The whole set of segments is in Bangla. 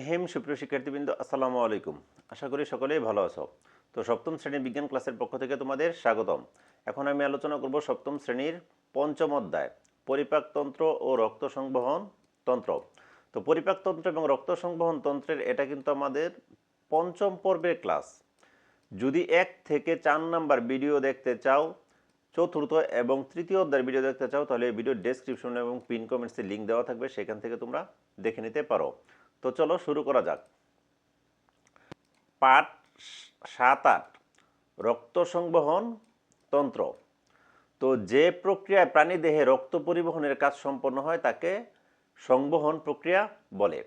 রহিম, সুপ্রিয় শিক্ষার্থীবৃন্দ, আসসালামু আলাইকুম। আশা করি সকলেই ভালো আছো। তো সপ্তম শ্রেণির বিজ্ঞান ক্লাসের পক্ষ থেকে তোমাদের স্বাগতম। এখন আমি আলোচনা করব সপ্তম শ্রেণির পঞ্চম অধ্যায় পরিপাকতন্ত্র ও রক্ত সংবহন তন্ত্র। তো পরিপাকতন্ত্র এবং রক্ত সংবহন তন্ত্রের এটা কিন্তু আমাদের পঞ্চম পর্বের ক্লাস। যদি এক থেকে চার নাম্বার ভিডিও দেখতে চাও, চতুর্থ এবং তৃতীয় অধ্যায়ের ভিডিও দেখতে চাও, তাহলে এই ভিডিওর ডেসক্রিপশন এবং পিন কমেন্টসে লিঙ্ক দেওয়া থাকবে, সেখান থেকে তোমরা দেখে নিতে পারো। তো চলো শুরু করা যাক। পাঠ সাত আট, রক্ত সংবহন তন্ত্র। তো যে প্রক্রিয়ায় প্রাণী দেহে রক্ত পরিবহনের কাজ সম্পন্ন হয় তাকে সংবহন প্রক্রিয়া বলে।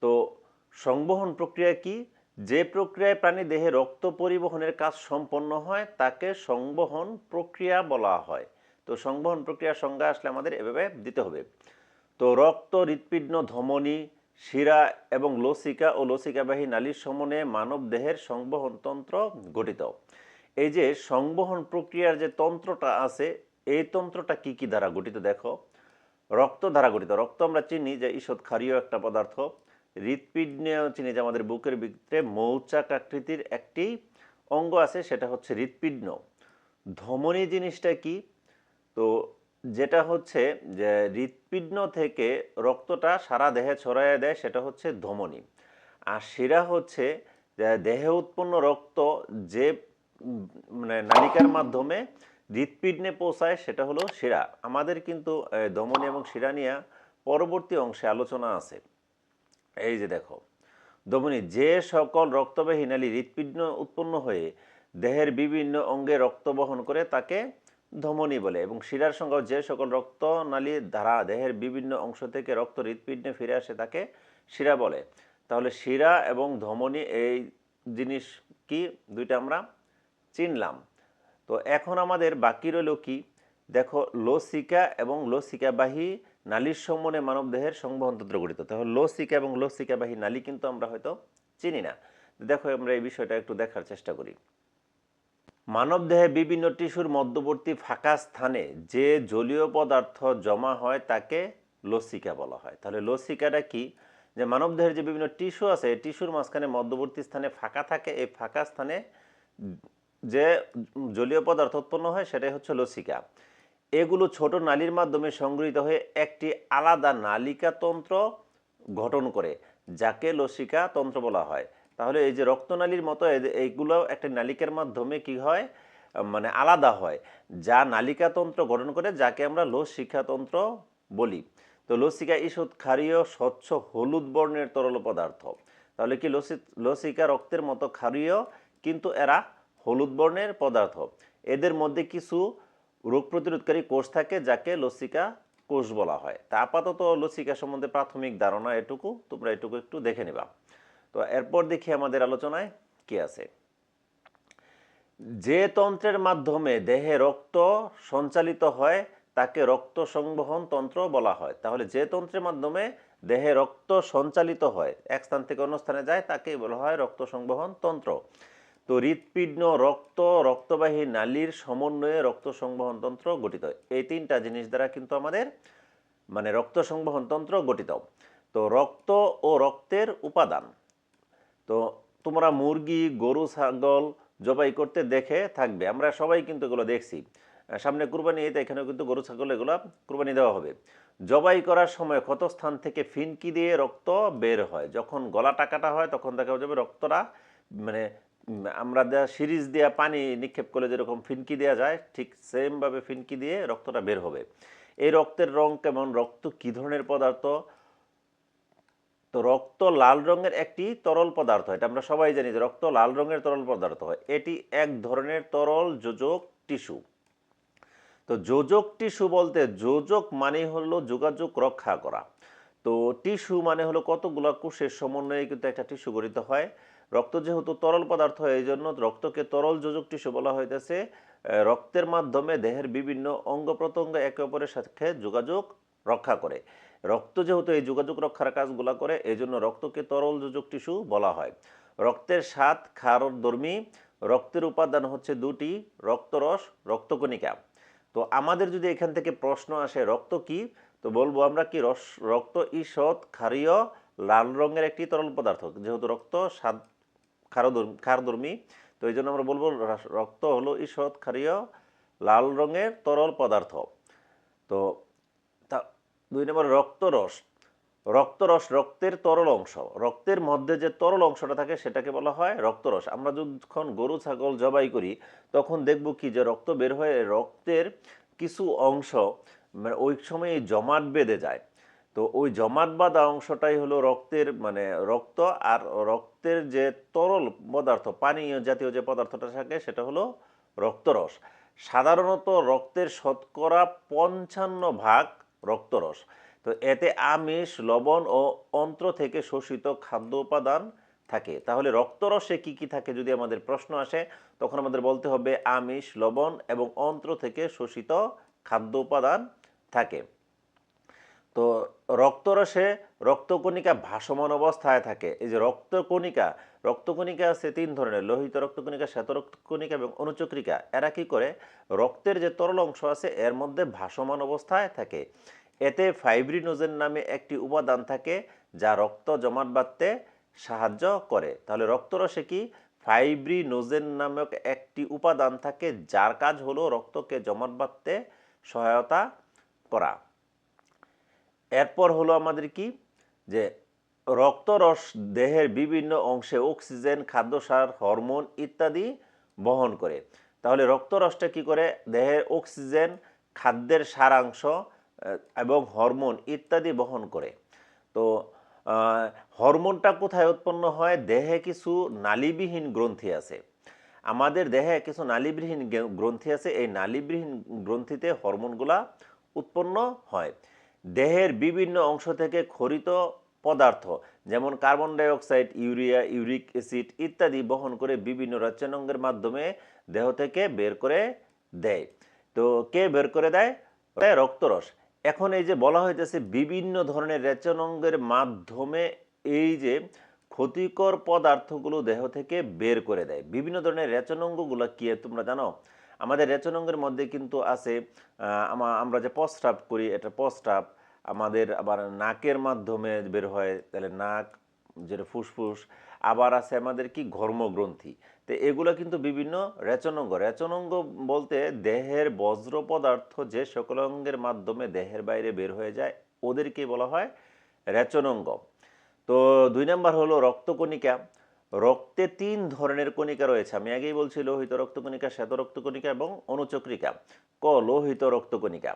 তো সংবহন প্রক্রিয়া কি? যে প্রক্রিয়ায় প্রাণী দেহে রক্ত পরিবহনের কাজ সম্পন্ন হয় তাকে সংবহন প্রক্রিয়া বলা হয়। তো সংবহন প্রক্রিয়ার সংজ্ঞা আসলে আমাদের এভাবে দিতে হবে। তো রক্ত, হৃৎপিণ্ড, ধমনী শিরা এবং লসিকা ও লসিকাবাহী নালীর সমন্বয়ে মানব দেহের সংবহন তন্ত্র গঠিত। এই যে সংবহন প্রক্রিয়ার যে তন্ত্রটা আছে, এই তন্ত্রটা কি কি দ্বারা গঠিত দেখো? রক্ত দ্বারা গঠিত। রক্ত আমরা চিনি যে ঈষৎ ক্ষারীয় একটা পদার্থ। হৃৎপিণ্ডেও চিনি যে আমাদের বুকের ভিতরে মৌচাক আকৃতির একটি অঙ্গ আছে, সেটা হচ্ছে হৃৎপিণ্ড। ধমনী জিনিসটা কি? তো যেটা হচ্ছে যে হৃৎপিণ্ড থেকে রক্তটা সারা দেহে ছড়াইয়ে দেয়, সেটা হচ্ছে ধমনী। আর শিরা হচ্ছে দেহে উৎপন্ন রক্ত যে মানে নালিকার মাধ্যমে হৃৎপিণ্ডে পৌঁছায়, সেটা হলো শিরা। আমাদের কিন্তু ধমনী এবং শিরা নিয়ে পরবর্তী অংশে আলোচনা আছে। এই যে দেখো, ধমনী, যে সকল রক্তবাহী নালী হৃৎপিণ্ড উৎপন্ন হয়ে দেহের বিভিন্ন অঙ্গে রক্ত বহন করে, তাকে ধমনী বলে এবং শিরার সঙ্গে যে সকল রক্ত নালী ধারা দেহের বিভিন্ন অংশ থেকে রক্ত হৃৎপিণ্ডে ফিরে আসে তাকে শিরা বলে। তাহলে শিরা এবং ধমনী এই জিনিস কি? দুইটা আমরা চিনলাম। তো এখন আমাদের বাকি রইল কি? দেখো, লসিকা এবং লসিকাবাহী নালীর সমনে মানব দেহের সংবহনতন্ত্র গঠিত। তাহলে লসিকা এবং লসিকাবাহী নালী কিন্তু আমরা হয়তো চিনি না। দেখো, আমরা এই বিষয়টা একটু দেখার চেষ্টা করি। মানব দেহে বিভিন্ন টিস্যুর মধ্যবর্তী ফাঁকা স্থানে যে জলীয় পদার্থ জমা হয় তাকে লসিকা বলা হয়। তাহলে লসিকাটা কি? যে মানব দেহের যে বিভিন্ন টিস্যু আছে, এই টিস্যুর মাঝখানে মধ্যবর্তী স্থানে ফাঁকা থাকে, এই ফাঁকা স্থানে যে জলীয় পদার্থ উৎপন্ন হয় সেটাই হচ্ছে লসিকা। এগুলো ছোট নালীর মাধ্যমে সংগৃহীত হয়ে একটি আলাদা নালিকা তন্ত্র গঠন করে, যাকে লসিকা তন্ত্র বলা হয়। তাহলে এই যে রক্তনালীর মতো এইগুলো একটা নালিকার মাধ্যমে কি হয়? মানে আলাদা হয়। যা নালিকা তন্ত্র গঠন করে, যাকে আমরা লসিকা তন্ত্র বলি। তো লসিকা ঈষৎ ক্ষারীয় স্বচ্ছ হলুদ বর্ণের তরল পদার্থ। তাহলে কি লসি, লসিকা রক্তের মতো ক্ষারীয়, কিন্তু এরা হলুদ বর্ণের পদার্থ। এদের মধ্যে কিছু রোগ প্রতিরোধকারী কোষ থাকে, যাকে লসিকা কোষ বলা হয়। তা আপাতত লসিকা সম্বন্ধে প্রাথমিক ধারণা এটুকু। তোমরা এটুকু একটু দেখে নিবা। তো এরপর দেখি আমাদের আলোচনায় কি আছে। যে তন্ত্রের মাধ্যমে দেহে রক্ত সঞ্চালিত হয়, তাকে রক্ত সংবহন তন্ত্র বলা হয়। তাহলে যে তন্ত্রের মাধ্যমে দেহে রক্ত সঞ্চালিত হয়, এক স্থান থেকে অন্য স্থানে যায়, তাকেই বলা হয় রক্ত সংবহন তন্ত্র। তো হৃৎপিণ্ড, রক্ত, রক্তবাহী নালীর সমন্বয়ে রক্ত সংবহন তন্ত্র গঠিত। এই তিনটা জিনিস দ্বারা কিন্তু আমাদের মানে রক্ত সংবহন তন্ত্র গঠিত। তো রক্ত ও রক্তের উপাদান। তো তোমরা মুরগি, গরু, ছাগল জবাই করতে দেখে থাকবে। আমরা সবাই কিন্তু এগুলো দেখছি। সামনে কুরবানি ঈদ, এখানেও কিন্তু গরু, ছাগল এগুলো কুরবানি দেওয়া হবে। জবাই করার সময় ক্ষত স্থান থেকে ফিনকি দিয়ে রক্ত বের হয়। যখন গলাটা কাটা হয়, তখন দেখা যাবে রক্তটা মানে আমরা দেওয়া সিরিজ দেওয়া পানি নিক্ষেপ করলে যেরকম ফিনকি দেওয়া যায়, ঠিক সেমভাবে ফিনকি দিয়ে রক্তটা বের হবে। এই রক্তের রং কেমন? রক্ত কী ধরনের পদার্থ? তো রক্ত লাল রঙের একটি তরল পদার্থ, এটা আমরা সবাই জানি যে রক্ত লাল রঙের তরল পদার্থ হয়, এটি এক ধরনের তরল যোজক টিস্যু। তো যোজক টিস্যু বলতে যোজক মানে হলো যোগাযোগ রক্ষা করা। তো টিস্যু মানে হলো কতগুলো কোষের সমন্বয়ে কিন্তু একটা টিস্যু গঠিত হয়। রক্ত যেহেতু তরল পদার্থ এই জন্য রক্তকে তরল যোজক টিস্যু বলা হইতেছে। রক্তের মাধ্যমে দেহের বিভিন্ন অঙ্গ প্রত্যঙ্গ একে অপরের সাথে যোগাযোগ রক্ষা করে। রক্ত যেহেতু এই যোগাযোগ রক্ষার কাজগুলো করে এই জন্য রক্তকে তরল যোজক টিস্যু বলা হয়। রক্তের স্বাদ ক্ষারদর্মী রক্তের উপাদান হচ্ছে দুটি, রক্তরস, রক্তকণিকা। তো আমাদের যদি এখান থেকে প্রশ্ন আসে, রক্ত কি? তো বলব আমরা কি, রস, রক্ত ঈষৎ, ক্ষারীয়, লাল রঙের একটি তরল পদার্থ। যেহেতু রক্ত স্বাদ ক্ষারধর্মী ক্ষারধর্মী তো এই জন্য আমরা বলব রক্ত হলো ঈষৎ, ক্ষারীয়, লাল রঙের তরল পদার্থ। তা দুই নম্বর রক্তরস। রক্তরস রক্তের তরল অংশ। রক্তের মধ্যে যে তরল অংশটা থাকে সেটাকে বলা হয় রক্তরস। আমরা যখন গরু, ছাগল জবাই করি, তখন দেখব কি যে রক্ত বের হয়ে রক্তের কিছু অংশ মানে ওই সময় জমাট বেঁধে যায়। তো ওই জমাট বাঁধা অংশটাই হলো রক্তের মানে রক্ত আর রক্তের যে তরল পদার্থ, পানীয় জাতীয় যে পদার্থটা থাকে সেটা হলো রক্তরস। সাধারণত রক্তের শতকরা পঞ্চান্ন ভাগ রক্তরস। তো এতে আমিষ, লবণ ও অন্ত্র থেকে শোষিত খাদ্য উপাদান থাকে। তাহলে রক্তরসে কি কি থাকে যদি আমাদের প্রশ্ন আসে, তখন আমাদের বলতে হবে আমিষ, লবণ এবং অন্ত্র থেকে শোষিত খাদ্য উপাদান থাকে। তো রক্তরসে রক্তকণিকা ভাসমান অবস্থায় থাকে। এই যে রক্তকণিকা রক্তকণিকা আছে তিন ধরনের, লোহিত রক্তকণিকা শ্বেত রক্তকণিকা এবং অনুচক্রিকা। এরা কি করে? রক্তের যে তরল অংশ আছে, এর মধ্যে ভাসমান অবস্থায় থাকে। এতে ফাইব্রিনোজেন নামে একটি উপাদান থাকে, যা রক্ত জমাট বাঁধতে সাহায্য করে। তাহলে রক্তরসে কি? ফাইব্রিনোজেন নামক একটি উপাদান থাকে, যার কাজ হলো রক্তকে জমাট বাঁধতে সহায়তা করা। এরপর হলো আমাদের কি? যে রক্তরস দেহের বিভিন্ন অংশে অক্সিজেন, খাদ্যসার, হরমোন ইত্যাদি বহন করে। তাহলে রক্তরসটা কি করে? দেহের অক্সিজেন, খাদ্যের সারাংশ এবং হরমোন ইত্যাদি বহন করে। তো হরমোনটা কোথায় উৎপন্ন হয়? দেহে কিছু নালীবিহীন গ্রন্থি আছে। আমাদের দেহে কিছু নালীবিহীন গ্রন্থি আছে। এই নালীবিহীন গ্রন্থিতে হরমোনগুলা উৎপন্ন হয়। দেহের বিভিন্ন অংশ থেকে খরিত পদার্থ, যেমন carbon dioxide, urea, uric acid ইত্যাদি বহন করে বিভিন্ন রচনাঙ্গের মাধ্যমে দেহ থেকে বের করে দেয়। তো কে বের করে দেয়? রক্তরস। এখন এই যে বলা হইতেছে বিভিন্ন ধরনের রেচনাঙ্গের মাধ্যমে এই যে ক্ষতিকর পদার্থগুলো দেহ থেকে বের করে দেয়। বিভিন্ন ধরনের রেচনাঙ্গগুলো কি তোমরা জানো? আমাদের রেচনাঙ্গের মধ্যে কিন্তু আছে আমা- আমরা যে প্রস্রাব করি, এটা প্রস্রাব আমাদের আবার নাকের মাধ্যমে বের হয়, তাহলে নাক যেটা ফুসফুস, আবার আছে আমাদের কি ঘর্মগ্রন্থি। তো এগুলো কিন্তু বিভিন্ন রেচনাঙ্গ। রেচনাঙ্গ বলতে দেহের বজ্র পদার্থ যে সকল অঙ্গের মাধ্যমে দেহের বাইরে বের হয়ে যায়, ওদেরকে বলা হয় রেচনাঙ্গ। তো দুই নাম্বার হলো রক্তকণিকা। রক্তে তিন ধরনের কণিকা রয়েছে। আমি আগেই বলছি, লোহিত রক্তকণিকা, শ্বেত রক্তকণিকা এবং অনুচক্রিকা। ক, লোহিত রক্তকণিকা।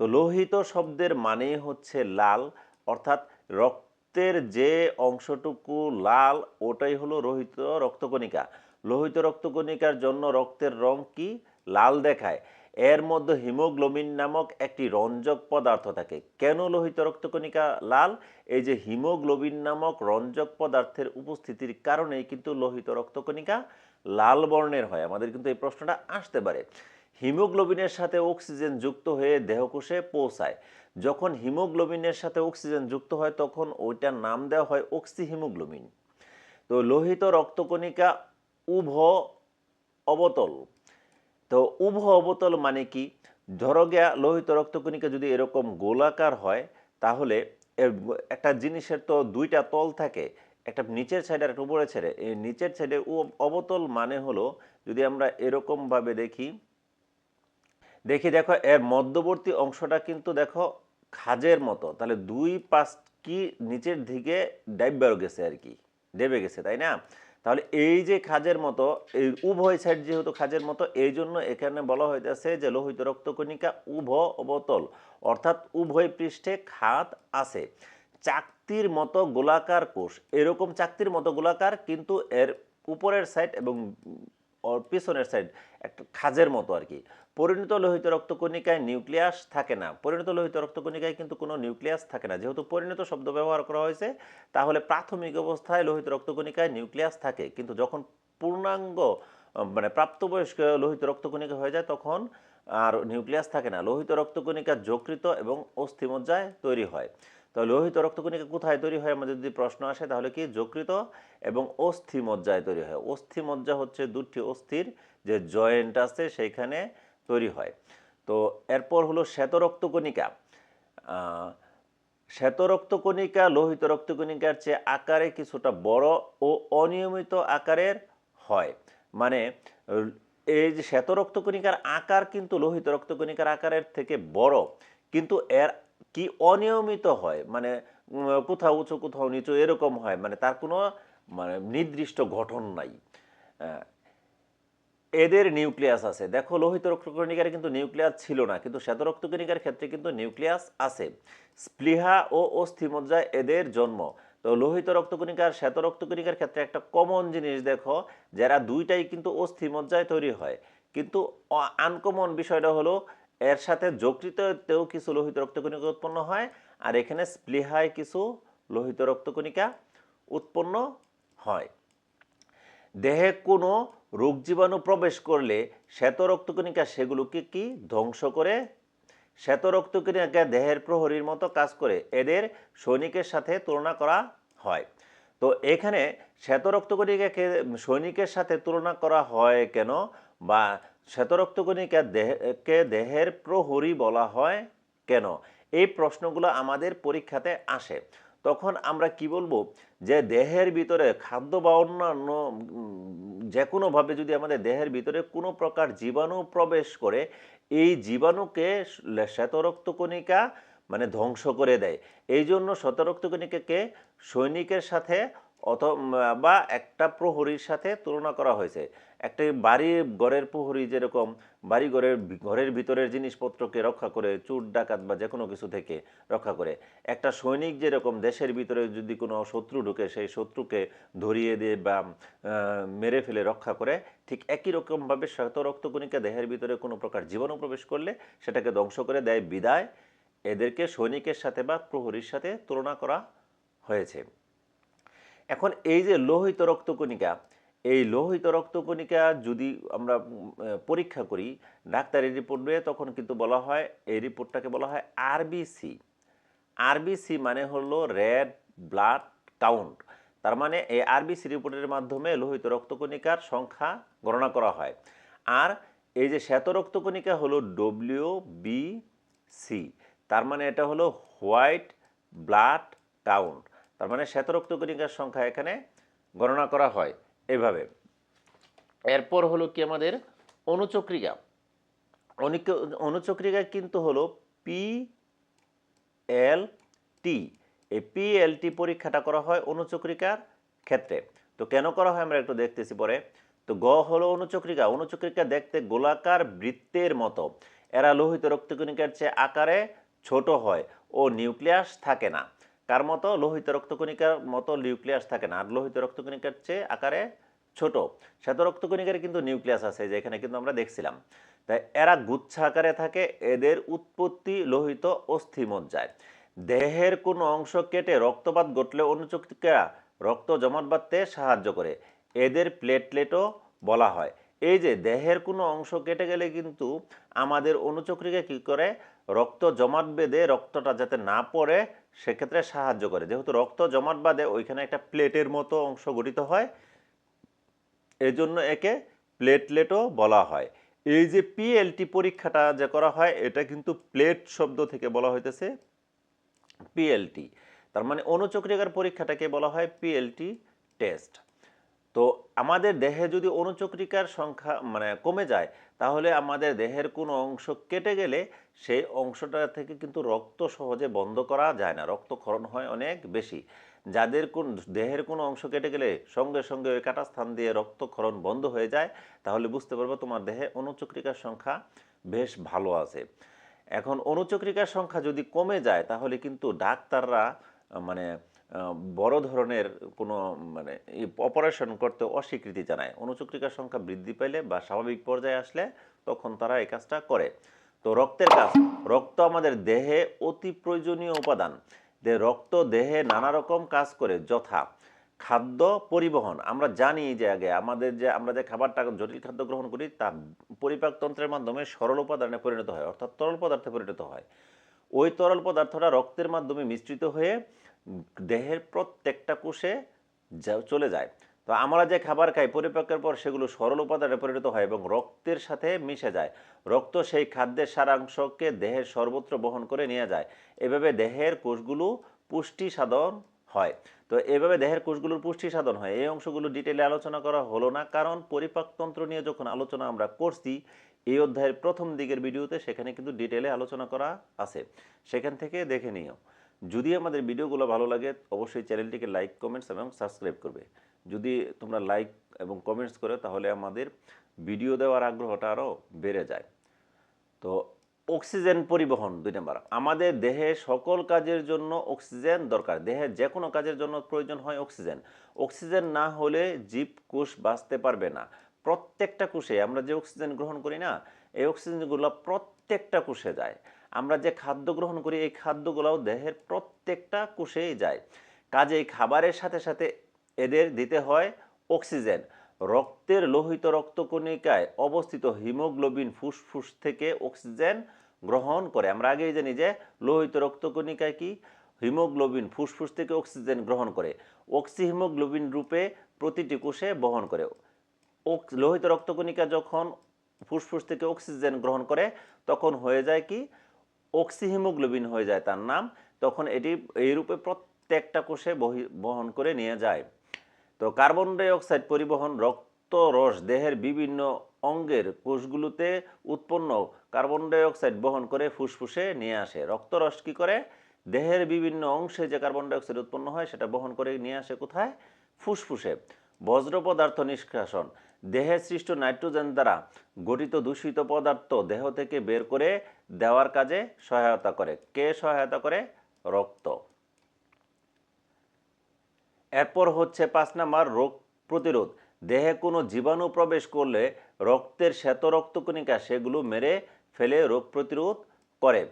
তো লোহিত শব্দের মানে হচ্ছে লাল, অর্থাৎ রক্তের যে অংশটুকু লাল, ওটাই হলো লোহিত রক্তকণিকা। লোহিত রক্তকণিকার জন্য রক্তের রং কি? লাল দেখায়। এর মধ্যে হিমোগ্লোবিন নামক একটি রঞ্জক পদার্থ থাকে। কেন লোহিত রক্তকণিকা লাল? এই যে হিমোগ্লোবিন নামক রঞ্জক পদার্থের উপস্থিতির কারণেই কিন্তু লোহিত রক্তকণিকা লাল বর্ণের হয়। আমাদের কিন্তু এই প্রশ্নটা আসতে পারে। হিমোগ্লোবিনের সাথে অক্সিজেন যুক্ত হয়ে দেহকোষে পৌঁছায়। যখন হিমোগ্লোবিনের সাথে অক্সিজেন যুক্ত হয়, তখন ওইটার নাম দেওয়া হয় অক্সি হিমোগ্লোবিন তো লোহিত রক্তকণিকা উভ অবতল। তো উভ অবতল মানে কি? ধরো গিয়া লোহিত রক্তকণিকা যদি এরকম গোলাকার হয়, তাহলে একটা জিনিসের তো দুইটা তল থাকে, একটা নিচের সাইডে আর একটা উপরের সাইডে। এই নিচের সাইডে অবতল মানে হলো যদি আমরা এরকমভাবে দেখি দেখি দেখো, এর মধ্যবর্তী অংশটা কিন্তু দেখো খাজের মতো। তাহলে দুই পাশ কি নিচের দিকে ডাইবার গেছে আর কি, ডেবে গেছে, তাই না? তাহলে এই যে খাজের মতো, এই উভয় সাইড যেহেতু খাজের মতো, এই জন্য এখানে বলা হইতেছে যে লোহিত রক্তকণিকা উভ অবতল, অর্থাৎ উভয় পৃষ্ঠে খাত আছে। চাকতির মতো গোলাকার কোষ, এরকম চাকতির মতো গোলাকার কিন্তু এর উপরের সাইড এবং ওর পিছনের সাইড একটা খাজের মতো আর কি। পরিণত লোহিত রক্তকণিকায় নিউক্লিয়াস থাকে না। পরিণত লোহিত রক্তকণিকায় কিন্তু কোনো নিউক্লিয়াস থাকে না। যেহেতু পরিণত শব্দ ব্যবহার করা হয়েছে, তাহলে প্রাথমিক অবস্থায় লোহিত রক্তকণিকায় নিউক্লিয়াস থাকে। কিন্তু যখন পূর্ণাঙ্গ মানে প্রাপ্তবয়স্ক লোহিত রক্তকণিকা হয়ে যায়, তখন আর নিউক্লিয়াস থাকে না। লোহিত রক্তকণিকা যকৃত এবং অস্থিমজ্জায় তৈরি হয়। তো লোহিত রক্তকণিকা কোথায় তৈরি হয়? আমাদের যদি প্রশ্ন আসে, তাহলে কি যকৃত এবং অস্থিমজ্জায় তৈরি হয়? অস্থিমজ্জা হচ্ছে দুটি অস্থির যে জয়েন্ট আছে, সেইখানে তৈরি হয়। তো এরপর হলো শ্বেত রক্তকণিকা শ্বেত রক্তকণিকা লোহিত রক্তকণিকার চেয়ে আকারে কিছুটা বড় ও অনিয়মিত আকারের হয়। মানে এই যে শ্বেত রক্তকণিকার আকার কিন্তু লোহিত রক্তকণিকার আকারের থেকে বড়, কিন্তু এর কি অনিয়মিত হয়? মানে কোথাও উঁচু, কোথাও নিচু এরকম হয়? মানে তার কোনো মানে নির্দিষ্ট গঠন নাই। এদের নিউক্লিয়াস আছে। দেখো, লোহিত রক্তকণিকার কিন্তু নিউক্লিয়াস ছিল না, কিন্তু শ্বেত রক্তকণিকার ক্ষেত্রে কিন্তু নিউক্লিয়াস আছে। স্পৃহা ও অস্থিমজ্জায় এদের জন্ম। তো লোহিত রক্তকণিকার শ্বেত রক্তকণিকার ক্ষেত্রে একটা কমন জিনিস দেখো, যারা দুইটাই কিন্তু অস্থিমজ্জায় তৈরি হয়। কিন্তু আনকমন বিষয়টা হলো এর সাথে যকৃততেও কিছু লোহিত রক্তকণিকা উৎপন্ন হয়, আর এখানে স্পৃহায় কিছু লোহিত রক্তকণিকা উৎপন্ন হয়। দেহে কোনো রোগ জীবাণু প্রবেশ করলে শ্বেত রক্তকণিকা সেগুলোকে কি ধ্বংস করে? শ্বেত রক্তকণিকা দেহের প্রহরীর মতো কাজ করে, এদের সৈনিকের সাথে তুলনা করা হয়। তো এখানে শ্বেত রক্তকণিকাকে সৈনিকের সাথে তুলনা করা হয় কেন? বা শ্বেত রক্তকণিকা দেহকে দেহের প্রহরী বলা হয় কেন? এই প্রশ্নগুলো আমাদের পরীক্ষাতে আসে। তখন আমরা কি বলব? যে দেহের ভিতরে খাদ্য বা অন্যান্য যে কোনোভাবে যদি আমাদের দেহের ভিতরে কোনো প্রকার জীবাণু প্রবেশ করে, এই জীবাণুকে শ্বেতরক্তকণিকা মানে ধ্বংস করে দেয়। এই জন্য শতরক্তকণিকাকে সৈনিকের সাথে অথ বা একটা প্রহরীর সাথে তুলনা করা হয়েছে। একটা বাড়ি ঘরের প্রহরী যেরকম, বাড়ি ঘরের ঘরের ভিতরের জিনিসপত্রকে রক্ষা করে, চুর, ডাকাত বা যে কোনো কিছু থেকে রক্ষা করে। একটা সৈনিক যেরকম দেশের ভিতরে যদি কোনো শত্রু ঢুকে, সেই শত্রুকে ধরিয়ে দিয়ে বা মেরে ফেলে রক্ষা করে, ঠিক একই রকমভাবে শ্বেত রক্তকণিকা দেহের ভিতরে কোনো প্রকার জীবাণু প্রবেশ করলে সেটাকে ধ্বংস করে দেয় বিদায়। এদেরকে সৈনিকের সাথে বা প্রহরীর সাথে তুলনা করা হয়েছে। এখন এই যে লোহিত রক্তকণিকা এই লোহিত রক্তকণিকা যদি আমরা পরীক্ষা করি, ডাক্তারি রিপোর্ট দিয়ে তখন কিন্তু বলা হয়, এই রিপোর্টটাকে বলা হয় আরবিসি আরবিসি মানে হলো রেড ব্লাড কাউন্ট তার মানে এই আরবিসি রিপোর্টের মাধ্যমে লোহিত রক্তকণিকার সংখ্যা গণনা করা হয়। আর এই যে শ্বেত রক্তকণিকা হলো ডব্লিউ বি সি তার মানে এটা হলো হোয়াইট ব্লাড কাউন্ট তার মানে শ্বেত রক্তকণিকার সংখ্যা এখানে গণনা করা হয়। এভাবে। এরপর হলো কি আমাদের অনুচক্রিকা। অনিক- অনুচক্রিকা কিন্তু হলো পি এল টি এই পিএলটি পরীক্ষাটা করা হয় অনুচক্রিকার ক্ষেত্রে। তো কেন করা হয় আমরা একটু দেখতেছি পরে। তো গ হলো অনুচক্রিকা। অনুচক্রিকা দেখতে গোলাকার বৃত্তের মতো। এরা লোহিত রক্তকণিকার চেয়ে আকারে ছোট হয় ও নিউক্লিয়াস থাকে না। কার মতো? লোহিত রক্তকণিকার মতো নিউক্লিয়াস থাকে না। আর লোহিত রক্তকণিকার চেয়ে আকারে ছোট। শ্বেত রক্তকণিকার কিন্তু নিউক্লিয়াস আছে যেখানে কিন্তু আমরা দেখছিলাম। তাই এরা গুচ্ছ আকারে থাকে, এদের উৎপত্তি লোহিত অস্থিমজ্জায়। দেহের কোনো অংশ কেটে রক্তপাত ঘটলে অনুচক্রিকা রক্ত জমাট বাঁধতে সাহায্য করে। এদের প্লেটলেটও বলা হয়। এই যে দেহের কোনো অংশ কেটে গেলে কিন্তু আমাদের অনুচক্রিকা কী করে? রক্ত জমাট বেঁধে রক্তটা যাতে না পড়ে সেক্ষেত্রে সাহায্য করে। যেহেতু রক্ত জমাট বাঁধে, ওইখানে একটা প্লেটের মতো অংশ গঠিত হয়। এজন্য একে প্লেটলেটও বলা হয়। এই যে পিএলটি পরীক্ষাটা যে করা হয়, এটা কিন্তু প্লেট শব্দ থেকে বলা হইতেছে পিএলটি তার মানে অনুচক্রিকার পরীক্ষাটাকে বলা হয় পিএলটি টেস্ট তো আমাদের দেহে যদি অনুচক্রিকার সংখ্যা মানে কমে যায় তাহলে আমাদের দেহের কোনো অংশ কেটে গেলে সেই অংশটা থেকে কিন্তু রক্ত সহজে বন্ধ করা যায় না। রক্তক্ষরণ হয় অনেক বেশি। যাদের কোন, দেহের কোনো অংশ কেটে গেলে সঙ্গে সঙ্গে ওই কাটা স্থান দিয়ে রক্তক্ষরণ বন্ধ হয়ে যায়, তাহলে বুঝতে পারব তোমার দেহে অনুচক্রিকার সংখ্যা বেশ ভালো আছে। এখন অনুচক্রিকার সংখ্যা যদি কমে যায়, তাহলে কিন্তু ডাক্তাররা মানে বড় ধরনের কোনো মানে অপারেশন করতে অস্বীকৃতি জানায়। অনুচক্রিকার সংখ্যা বৃদ্ধি পেলে বা স্বাভাবিক পর্যায়ে আসলে তখন তারা এই কাজটা করে। তো রক্তের কাজ, রক্ত আমাদের দেহে অতি প্রয়োজনীয় উপাদান। যে রক্ত দেহে নানা রকম কাজ করে, যথা খাদ্য পরিবহন। আমরা জানি যে আগে আমাদের যে, আমরা যে খাবারটা জটিল খাদ্য গ্রহণ করি, তা পরিপাকতন্ত্রের মাধ্যমে সরল উপাদানে পরিণত হয়, অর্থাৎ তরল পদার্থে পরিণত হয়। ওই তরল পদার্থটা রক্তের মাধ্যমে মিশ্রিত হয়ে দেহের প্রত্যেকটা কোষে যা- চলে যায়। তো তো আমরা যে খাবার খাই পরিপাকের পর সেগুলো সরল উপাদানে পরিণত হয় এবং রক্তের সাথে মিশে যায়। রক্ত সেই খাদ্যের সারাংশকে দেহের সর্বত্র বহন করে নিয়ে যায়। এভাবে দেহের কোষগুলো পুষ্টি সাধন হয়। তো এভাবে দেহের কোষগুলোর পুষ্টি সাধন হয়। এই অংশগুলো ডিটেলে আলোচনা করা হলো না, কারণ পরিপাকতন্ত্র নিয়ে যখন আলোচনা আমরা করছি, এই অধ্যায়ের প্রথম দিকের ভিডিওতে সেখানে কিন্তু ডিটেলে আলোচনা করা আছে। সেখান থেকে দেখে নিও। যদি আমাদের ভিডিওগুলো ভালো লাগে, অবশ্যই চ্যানেলটিকে লাইক কমেন্টস এবং সাবস্ক্রাইব করবে। যদি তোমরা লাইক এবং কমেন্টস করো, তাহলে আমাদের ভিডিও দেওয়ার আগ্রহটা আরও বেড়ে যায়। তো অক্সিজেন পরিবহন দুই নম্বর। আমাদের দেহে সকল কাজের জন্য অক্সিজেন দরকার। দেহে যে কোনো কাজের জন্য প্রয়োজন হয় অক্সিজেন অক্সিজেন না হলে জীব কোষ বাঁচতে পারবে না। প্রত্যেকটা কোষে আমরা যে অক্সিজেন গ্রহণ করি না, এই অক্সিজেনগুলো প্রত্যেকটা কোষে যায়। আমরা যে খাদ্য গ্রহণ করি, এই খাদ্যগুলোও দেহের প্রত্যেকটা কোষেই যায়। কাজেই খাবারের সাথে সাথে এদের দিতে হয় অক্সিজেন। রক্তের লোহিত রক্তকণিকায় অবস্থিত হিমোগ্লোবিন ফুসফুস থেকে অক্সিজেন গ্রহণ করে। আমরা আগেই জানি যে লোহিত রক্তকণিকায় কি? হিমোগ্লোবিন ফুসফুস থেকে অক্সিজেন গ্রহণ করে। অক্সি হিমোগ্লোবিন রূপে প্রতিটি কোষে বহন করে। লোহিত রক্তকণিকা যখন ফুসফুস থেকে অক্সিজেন গ্রহণ করে, তখন হয়ে যায় কি? অক্সিহিমোগ্লোবিন হয়ে যায় তার নাম, তখন এটি এই রূপে প্রত্যেকটা কোষে বহি- বহন করে নিয়ে যায়। তো কার্বন ডাই অক্সাইড পরিবহন, রক্ত, রস, দেহের বিভিন্ন অঙ্গের কোষগুলোতে উৎপন্ন কার্বন ডাই অক্সাইড বহন করে ফুসফুসে নিয়ে আসে। রক্তরস কি করে? দেহের বিভিন্ন অংশে যে কার্বন ডাই অক্সাইড উৎপন্ন হয়, সেটা বহন করে নিয়ে আসে কোথায়? ফুসফুসে। বজ্র পদার্থ নিষ্কাশন। দেহে সৃষ্ট নাইট্রোজেন দ্বারা গঠিত দূষিত পদার্থ দেহ থেকে বের করে দেওয়ার কাজে সহায়তা করে। কে সহায়তা করে? রক্ত। এরপর হচ্ছে পাঁচ নাম্বার, রোগ প্রতিরোধ। দেহে কোনো জীবাণু প্রবেশ করলে রক্তের শ্বেত রক্তকণিকা সেগুলো মেরে ফেলে রোগ প্রতিরোধ করে।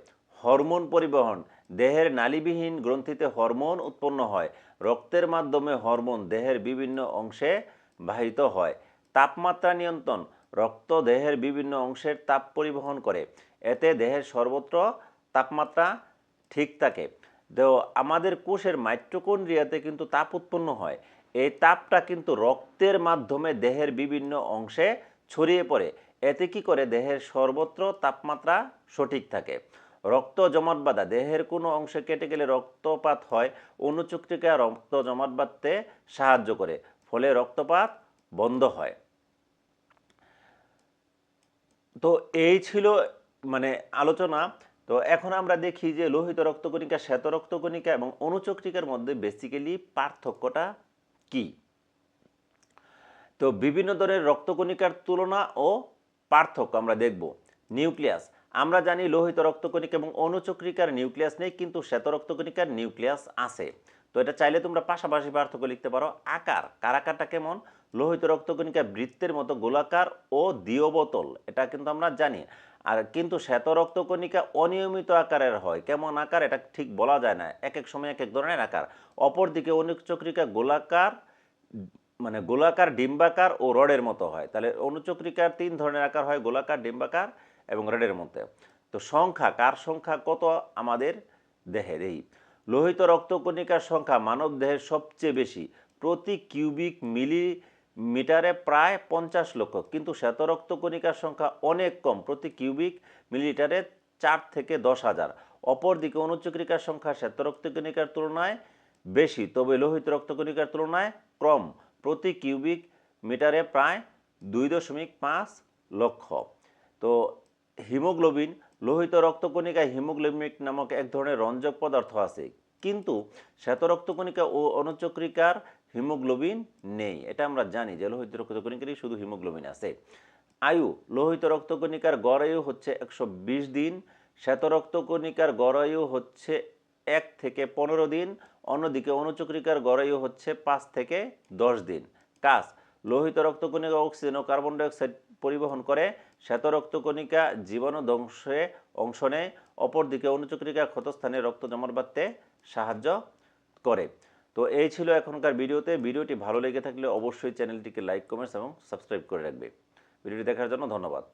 হরমোন পরিবহন। দেহের নালীবিহীন গ্রন্থিতে হরমোন উৎপন্ন হয়। রক্তের মাধ্যমে হরমোন দেহের বিভিন্ন অংশে বাহিত হয়। তাপমাত্রা নিয়ন্ত্রণ, রক্ত দেহের বিভিন্ন অংশের তাপ পরিবহন করে। এতে দেহের সর্বত্র তাপমাত্রা ঠিক থাকে। তো আমাদের কোষের মাইট্রোকন্ড্রিয়াতে কিন্তু তাপ উৎপন্ন হয়। এই তাপটা কিন্তু রক্তের মাধ্যমে দেহের বিভিন্ন অংশে ছড়িয়ে পড়ে। এতে কি করে? দেহের সর্বত্র তাপমাত্রা সঠিক থাকে। রক্ত জমাট বাঁধা, দেহের কোনো অংশে কেটে গেলে রক্তপাত হয়। অনুচুক্তিকা রক্ত জমাট বাঁধতে সাহায্য করে, ফলে রক্তপাত বন্ধ হয়। তো এই ছিল মানে আলোচনা। তো এখন আমরা দেখি যে লোহিত রক্তকণিকা, শ্বেত রক্তকণিকা এবং অনুচক্রিকার মধ্যে বেসিক্যালি পার্থক্যটা কি? তো বিভিন্ন ধরনের রক্তকণিকার তুলনা ও পার্থক্য আমরা দেখব। নিউক্লিয়াস। আমরা জানি লোহিত রক্তকণিকা এবং অনুচক্রিকার নিউক্লিয়াস নেই, কিন্তু শ্বেত রক্তকণিকার নিউক্লিয়াস আছে। তো এটা চাইলে তোমরা পাশাপাশি পার্থক্য লিখতে পারো। আকার। কার আকারটা কেমন? লোহিত রক্তকণিকা বৃত্তের মতো গোলাকার ও দিয়বোতল, এটা কিন্তু আমরা জানি। আর কিন্তু শ্বেত রক্তকণিকা অনিয়মিত আকারের হয়। কেমন আকার? এটা ঠিক বলা যায় না। এক এক সময় এক এক ধরনের আকার। অপরদিকে অনুচক্রিকা গোলাকার মানে গোলাকার ডিম্বাকার ও রডের মতো হয়। তাহলে অনুচক্রিকার তিন ধরনের আকার হয়, গোলাকার, ডিম্বাকার এবং রডের মতো তো সংখ্যা, কার সংখ্যা কত আমাদের দেহের এই লোহিত রক্তকণিকার সংখ্যা মানব দেহের সবচেয়ে বেশি। প্রতি কিউবিক মিলিমিটারে প্রায় পঞ্চাশ লক্ষ, কিন্তু শ্বেত রক্তকণিকার সংখ্যা অনেক কম, প্রতি কিউবিক মিলিলিটারে চার থেকে দশ হাজার। অপরদিকে অনুচক্রিকার সংখ্যা শ্বেত রক্তকণিকার তুলনায় বেশি, তবে লোহিত রক্তকণিকার তুলনায় কম, প্রতি কিউবিক মিটারে প্রায় দুই দশমিক পাঁচ লক্ষ। তো হিমোগ্লোবিন, লোহিত রক্তকণিকায় হিমোগ্লোবিক নামক এক ধরনের রঞ্জক পদার্থ আছে, কিন্তু শ্বেত রক্তকণিকা ও অনুচক্রিকার হিমোগ্লোবিন নেই। এটা আমরা জানি যে লোহিত রক্তকণিকারই শুধু হিমোগ্লোবিন আছে। আয়ু, লোহিত রক্তকণিকার গড় আয়ু হচ্ছে একশো বিশ দিন, শ্বেত রক্তকণিকার গড় আয়ু হচ্ছে এক থেকে পনেরো দিন, অন্যদিকে অনুচক্রিকার গড় আয়ু হচ্ছে পাঁচ থেকে দশ দিন। কাজ, লোহিত রক্তকণিকা অক্সিজেন ও কার্বন ডাইঅক্সাইড পরিবহন করে, শ্বেত রক্তকণিকা জীবাণু ধ্বংসে অংশ নেয়, অপরদিকে অনুচক্রিকা ক্ষতস্থানে রক্ত জমাট বাঁধতে সাহায্য করে। তো এই ছিল এখনকার ভিডিওতে। ভিডিওটি ভালো লেগে থাকলে অবশ্যই চ্যানেলটিকে লাইক, কমেন্টস এবং সাবস্ক্রাইব করে রাখবে। ভিডিওটি দেখার জন্য ধন্যবাদ।